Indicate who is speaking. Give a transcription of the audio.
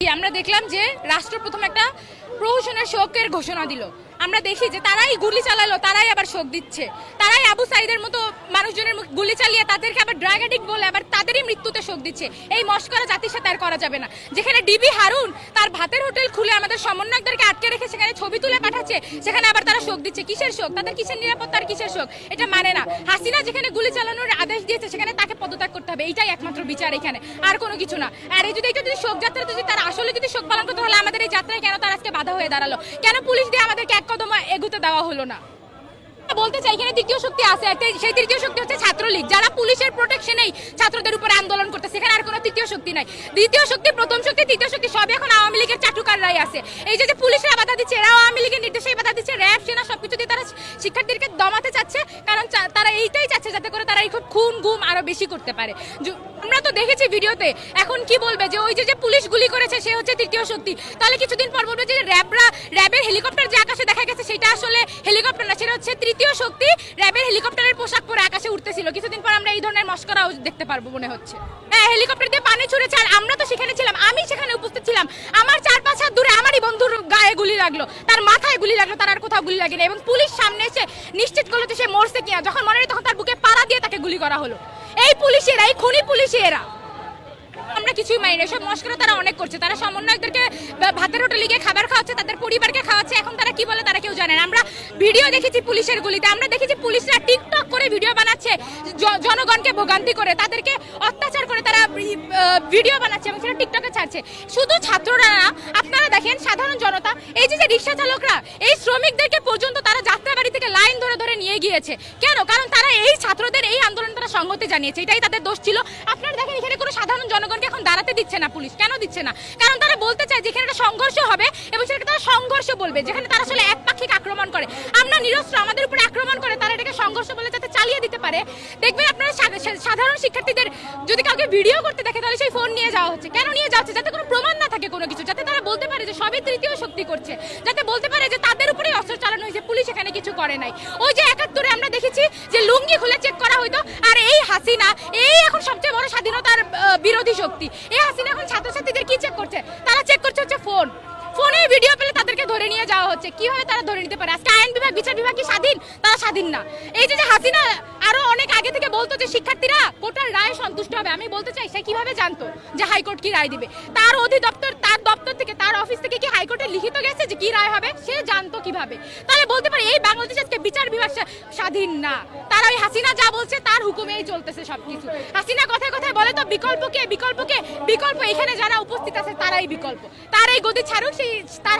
Speaker 1: আমরা দেখলাম যে রাষ্ট্র প্রথম একটা প্রহসনের শোকের ঘোষণা দিল। আমরা দেখি যে তারাই গুলি চালালো, তারাই আবার শোক দিচ্ছে। তারাই আবু সাইদের মতো মানুষজনের গুলি চালিয়ে তাদেরকে আবার ড্রাগ বলে আবার তাদেরই মৃত্যুতে শোক দিচ্ছে। এই মস্করা জাতির সাথে আর করা যাবে না। যেখানে ডিবি হারুন, তার ভাতের হোটেল খুলে আমাদের সমন্বয়কদেরকে আটকে রেখে সেখানে ছবি তুলে পাঠাচ্ছে, সেখানে আবার তারা শোক দিচ্ছে। কিসের শোক? তাদের কিসের নিরাপত্তা আর কিসের শোক? এটা মানে না। হাসিনা যেখানে গুলি চালানোর আদেশ দিয়েছে, সেখানে তাকে পদত্যাগ করতে হবে। এইটাই একমাত্র বিচার এখানে। আর কোনো কিছু না। আর এই যদি এটা যদি শোক যাত্রা যদি তারা আসলে যদি শোক পালন করতে হলে আমাদের এই যাত্রায় কেন তার আজকে বাধা হয়ে দাঁড়াল? কেন পুলিশ দিয়ে আমাদেরকে এক কদম এগুতে দেওয়া হলো না? বলতে চাই, এখানে তৃতীয় শক্তি আছে সেই তৃতীয় শক্তি হচ্ছে ছাত্রলীগ, যারা পুলিশের প্রোটেকশনেই ছাত্রদের উপরে আন্দোলন করতে সেখানে আর কোনো তৃতীয় শক্তি নাই। দ্বিতীয় শক্তি, প্রথম শক্তি, তৃতীয় শক্তি, সবই এখন আওয়ামী লীগের চাটুকাররাই আছে। এই যে পুলিশরা বাধা দিচ্ছে এরাও আওয়ামী লীগের নির্দেশেই বাধা দিচ্ছে, র্যাব, সেনা, সবকিছু দিয়ে তারা শিক্ষার্থীদেরকে দমাতে চাচ্ছে, কারণ তারা এইটাই চাচ্ছে যাতে করে তারা এই খুব খুন গুম আরও বেশি করতে পারে। আমরা তো দেখেছি ভিডিওতে, এখন কি বলবে যে ওই যে পুলিশ গুলি করেছে, সে হচ্ছে তৃতীয় শক্তি। তাহলে কিছুদিন পর বলবে যে র্যাবরা র্যাবের হেলিকপ্টার যে আকাশে দেখা গেছে, সেটা আসলে হেলিকপ্টার না, সেটা হচ্ছে তৃতীয় শক্তি। র্যাবের হেলিকপ্টারের পোশাক পরে আকাশে উঠতেছিল। কিছুদিন পর আমরা এই ধরনের মস্করাও দেখতে পারব মনে হচ্ছে। হ্যাঁ হেলিকপ্টার দিয়ে পানি ছুড়েছে, আর আমরা তো সেখানে ছিলাম, আমি সেখানে উপস্থিত ছিলাম। আমার চার পাঁচ হাত দূরে আমারই বন্ধুর গায়ে গুলি লাগল, তার মাথায় গুলি লাগল, তার আর কোথাও গুলি লাগেনি। এবং পুলিশ সামনে এসে নিশ্চিত করল যে সে মরছে কিনা। যখন মনে হয় তখন তার বুকে পাড়া দিয়ে তাকে গুলি করা হলো। এই পুলিশেরা, এই খুনি পুলিশেরা। আমরা কিছুই মানি না। সব মস্করা তারা অনেক করছে। তারা সমন্বয়কদেরকে ভাতের হোটেলে গিয়ে খাবার খাওয়াচ্ছে, তাদের পরিবারকে খাওয়াচ্ছে। এখন তারা কি বলে তারা কেউ জানে না। আমরা ভিডিও দেখেছি পুলিশের গুলিতে। আমরা দেখেছি পুলিশরা টিকটক করে ভিডিও বানাচ্ছে জনগণকে ভোগান্তি করে, তাদেরকে অত্যাচার করে তারা ভিডিও বানাচ্ছে এবং সেটা টিকটকে ছাড়ছে। শুধু ছাত্ররা না, আপনারা দেখেন সাধারণ জনতা, এই যে যে রিক্সা চালকরা, এই শ্রমিকদেরকে পর্যন্ত তারা যাত্রাবাড়ি থেকে লাইন ধরে ধরে নিয়ে গিয়েছে। কেন? কারণ তারা এই ছাত্রদের, এই সংগতি জানিয়েছে, এটাই তাদের দোষ ছিল। আপনারা দেখেন, এখানে কোনো সাধারণ জনগণকে এখন দাঁড়াতে দিচ্ছে না পুলিশ। কেন দিচ্ছে না? কারণ তারা বলতে চায় যেখানে একটা সংঘর্ষ হবে এবং সেটাকে তারা সংঘর্ষ বলবে, যেখানে তারা আসলে একপাক্ষিক আক্রমণ করে। আমরা নিরস্ত্র, আমাদের উপরে আক্রমণ করে তারা এটাকে সংঘর্ষ বলে যাতে চালিয়ে দিতে পারে। দেখবেন আপনারা সাধারণ শিক্ষার্থীদের যদি কাউকে ভিডিও করতে দেখে, তাহলে সেই ফোন নিয়ে যাওয়া হচ্ছে। কেন নিয়ে যাচ্ছে যাতে কোনো প্রমাণ না থাকে কোনো কিছু, যাতে তারা বলতে পারে যে সবই তৃতীয় শক্তি করছে, যাতে বলতে পারে যে তাদের উপরে অস্ত্র চালানো হয়েছে, পুলিশ এখানে কিছু করে নাই। ওই যে একাত্তরে আমরা দেখেছি যে লুঙ্গি খুলে চেক করা হইতো আর এই হাসিনা এই এখন সবচেয়ে বড় স্বাধীনতার আহ, বিরোধী শক্তি। এই হাসিনা এখন ছাত্রছাত্রীদের কি চেক করছে? তারা চেক করছে হচ্ছে ফোন ফোনে ভিডিও পেলে তাদেরকে ধরে নিয়ে যাওয়া হচ্ছে। কীভাবে তারা ধরে নিতে পারে? আজকে আইন বিভাগ, বিচার বিভাগ কি স্বাধীন? তারা স্বাধীন না। এই যে হাসিনা আরও অনেক আগে থেকে বলতো যে শিক্ষার্থীরা কোটার রায় সন্তুষ্ট হবে। আমি বলতে চাই, সে কীভাবে জানতো যে হাইকোর্ট কি রায় দিবে? তার অধিদপ্তর, তার দপ্তর থেকে, তার অফিস থেকে কি হাইকোর্টে লিখিত গেছে যে কি রায় হবে? সে জানতো কীভাবে। তাহলে বলতে পারে, এই বাংলাদেশ আজকে বিচার স্বাধীন না। তারা ওই হাসিনা যা বলছে, তার হুকুমেই চলতেছে সবকিছু। হাসিনা কথায় কথায় বলে তো বিকল্পকে বিকল্পকে বিকল্প এখানে যারা উপস্থিত আছে, তারাই বিকল্প। তার এই গতি ছাড়ুক সেই তার